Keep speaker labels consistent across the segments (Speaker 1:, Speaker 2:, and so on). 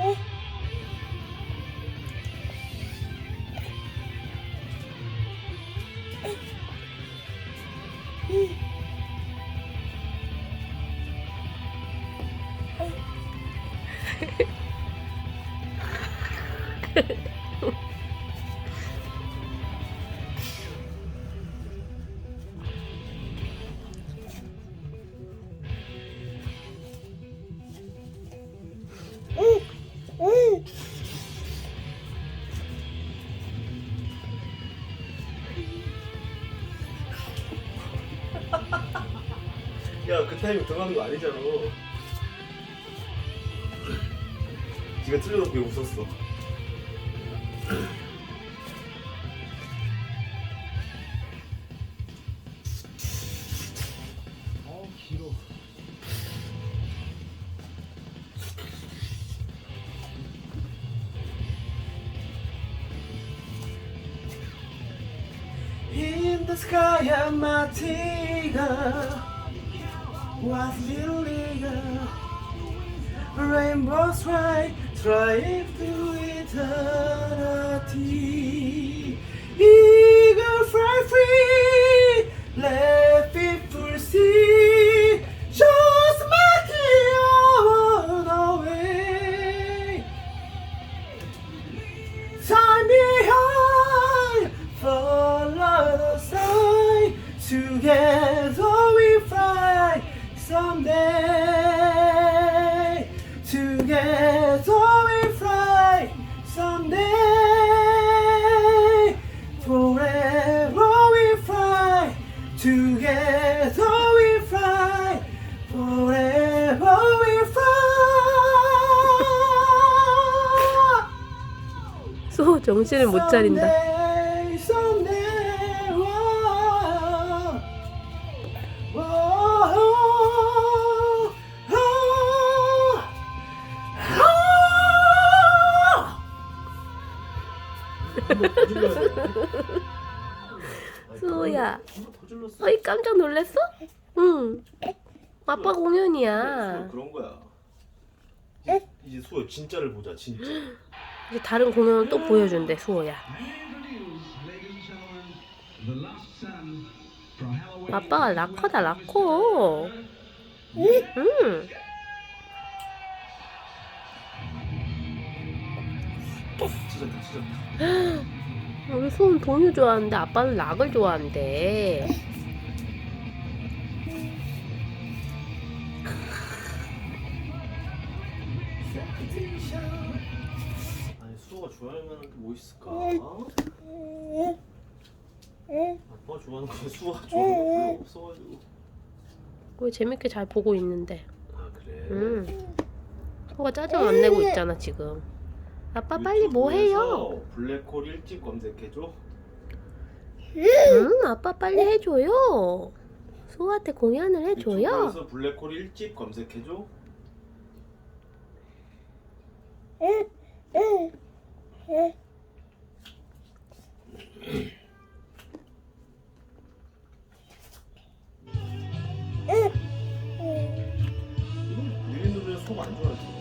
Speaker 1: 야, 타이밍 들어가는 거 아니잖아. 지가 틀려서 왜 웃었어? 어, 길어. In the sky, was little rainbow's strike, trying to eternity. Eagle fly free, let people see. Just make it on away. Time behind, follow the sign. Together someday. Together we fly someday. Forever we fly. Together we fly. Forever we fly.
Speaker 2: 소 정신을 못 차린다. 수호야. 어이 깜짝 놀랐어? 응. 아빠 공연이야.
Speaker 1: 그런 거야. 이제, 이제 수호 진짜를 보자 진짜.
Speaker 2: 이제 다른 공연을 또 보여준대 수호야. 아빠가 락커다 락커. 응.
Speaker 1: 찢었다 찢었다.
Speaker 2: 우리 수호는 동요 좋아하는데 아빠는 락을 좋아한대.
Speaker 1: 아니 수호가 좋아할 만한 게 뭐 있을까? 아빠 좋아하는 거 수호가 좋아하는 거 별로 없어가지고.
Speaker 2: 왜 재밌게 잘 보고 있는데.
Speaker 1: 아 그래.
Speaker 2: 응. 수호가 짜증 안 내고 있잖아 지금. 아빠 빨리 뭐 해요?
Speaker 1: 유튜브에서 블랙홀 일찍 검색해줘.
Speaker 2: 응, 아빠 빨리 해줘요. 수호한테 공연을 해줘요.
Speaker 1: 유튜브에서 블랙홀 일찍 검색해줘. 유린 노래 속안 좋아하지.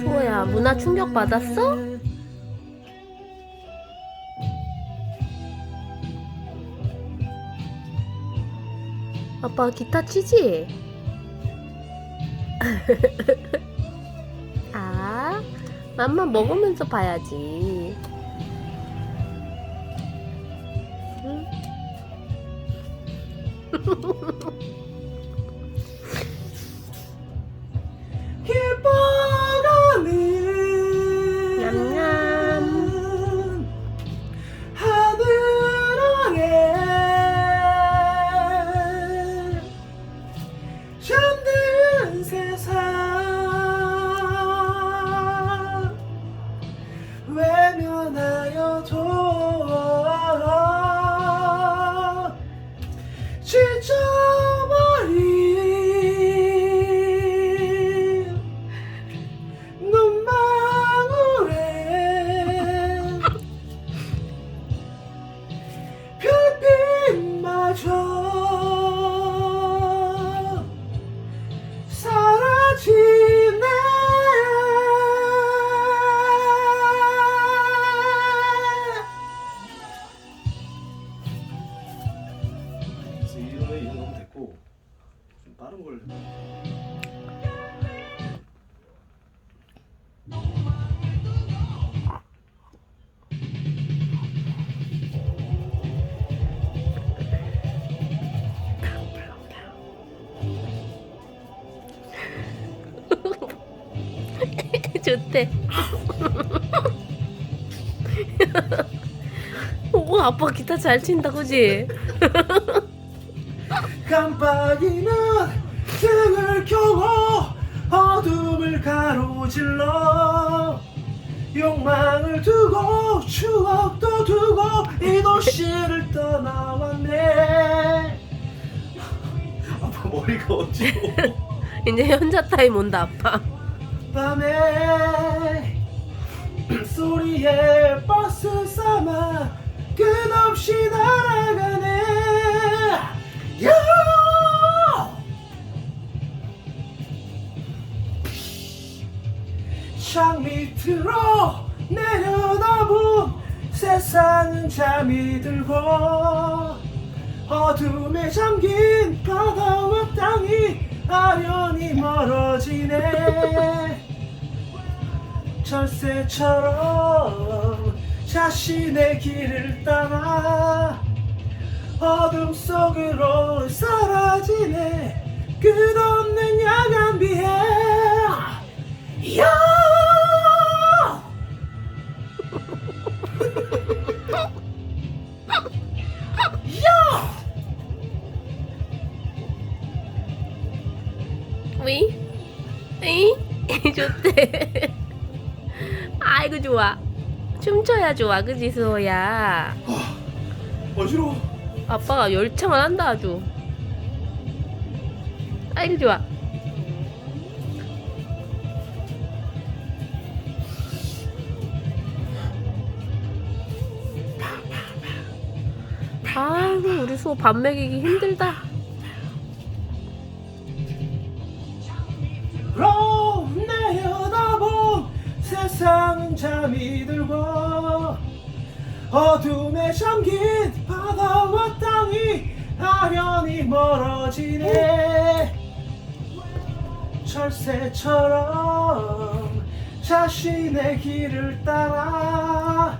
Speaker 2: 수호야, 문화 충격 받았어? 아빠 기타 치지? 아, 맘만 먹으면서 봐야지. 응? 좋대. 오 아빠 기타 잘 친다 그지?
Speaker 1: 깜빡이는 등을 켜고 어둠을 가로질러 욕망을 두고 추억도 두고 이 도시를 떠나왔네
Speaker 3: 아빠 머리가 어지러워
Speaker 2: 이제 현자 타임 온다 아빠.
Speaker 1: 밤에 소리에 버스 삼아 끝없이 날아가네 야! 창 밑으로 내려다본 세상은 잠이 들고 어둠에 잠긴 바다와 땅이 아련히 멀어지네 철새처럼 자신의 길을 따라 어둠 속으로 사라지네 끝없는 야간비에 야! 야!
Speaker 2: 위? 위? 좋대. 아이고 좋아. 춤춰야 좋아 그지 수호야.
Speaker 1: 어지러워
Speaker 2: 아빠가 열창을 한다 아주. 아이고 좋아. 아이고 우리 수호 밥 먹이기 힘들다.
Speaker 1: 세상은 잠이 들고 어둠에 잠긴 바다와 땅이 아련히 멀어지네. 철새처럼 자신의 길을 따라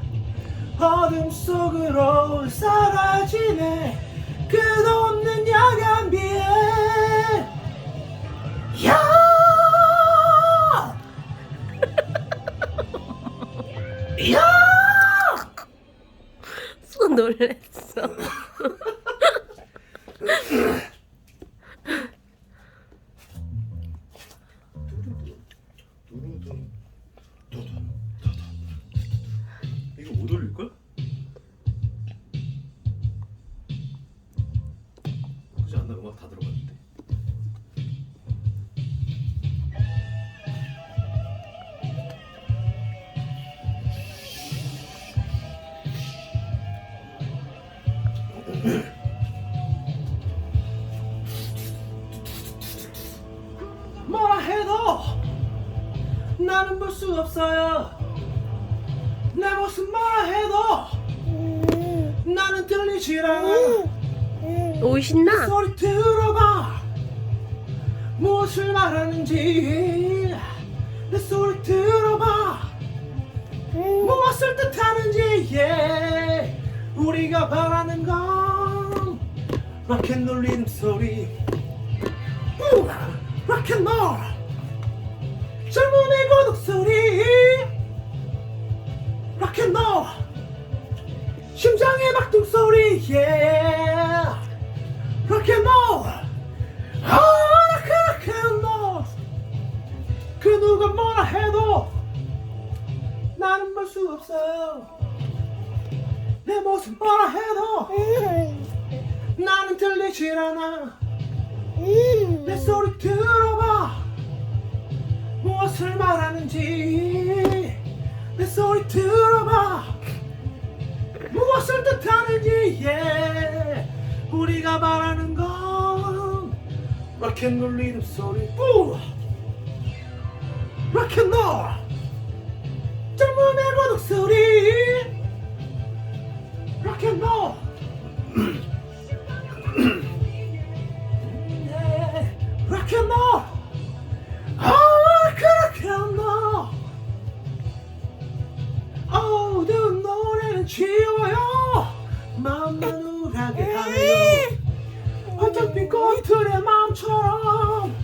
Speaker 1: 어둠 속으로 사라지네. 끝없는 야간비 야!
Speaker 2: 수 놀랬어.
Speaker 3: 두두둔 두둔 나는
Speaker 1: 볼 수 없어요. 내 모습 뭐라 해도 나는 들리질 않아.
Speaker 2: 오 신나.
Speaker 1: 소리 들어봐. 무엇을 말하는지 내 소리 들어봐. 무엇을 뜻하는지 예. 우리가 바라는 건 락앤롤 리듬 소리 우! 락앤롤 젊음의 고독 소리. 락앤롤 심장의 박동 소리. yeah 락앤롤 아 락앤롤 그 누가 뭐라 해도 나는 볼 수 없어 내 모습 뭐라 해도 나는 들리질 않아. 내 소리 들어봐 무엇을 말하는지 내 소리 들어봐. 무엇을 뜻하는지 yeah. 우리가 말하는 건 락앤롤 리듬 소리. 우! 락앤롤 젊음의 고독 소리. 락앤롤 마음만 우울하게 하네요. 어차피 꽃들의 마음처럼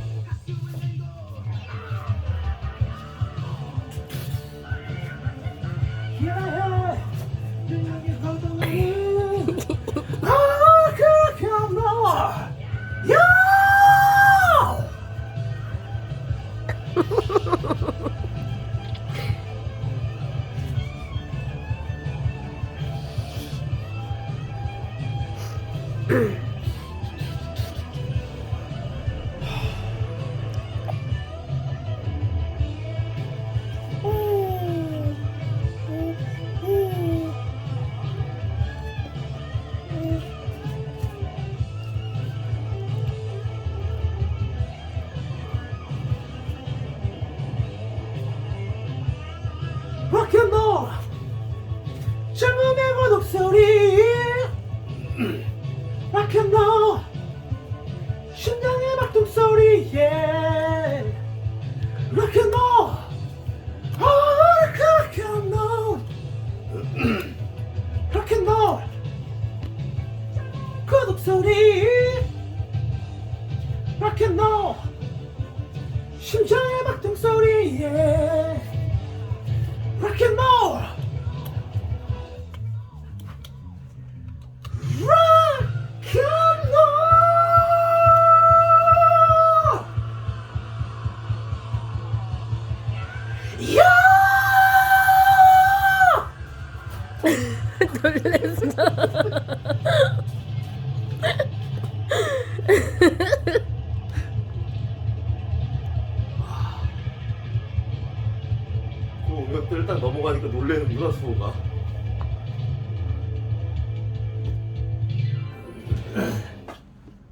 Speaker 1: 소리. 락앤롤 심장의 박동 소리 yeah. 락앤롤 아 락앤롤 락앤롤 고독 소리. 락앤롤 심장의 박동 소리 yeah. 락앤롤
Speaker 2: 놀랬어.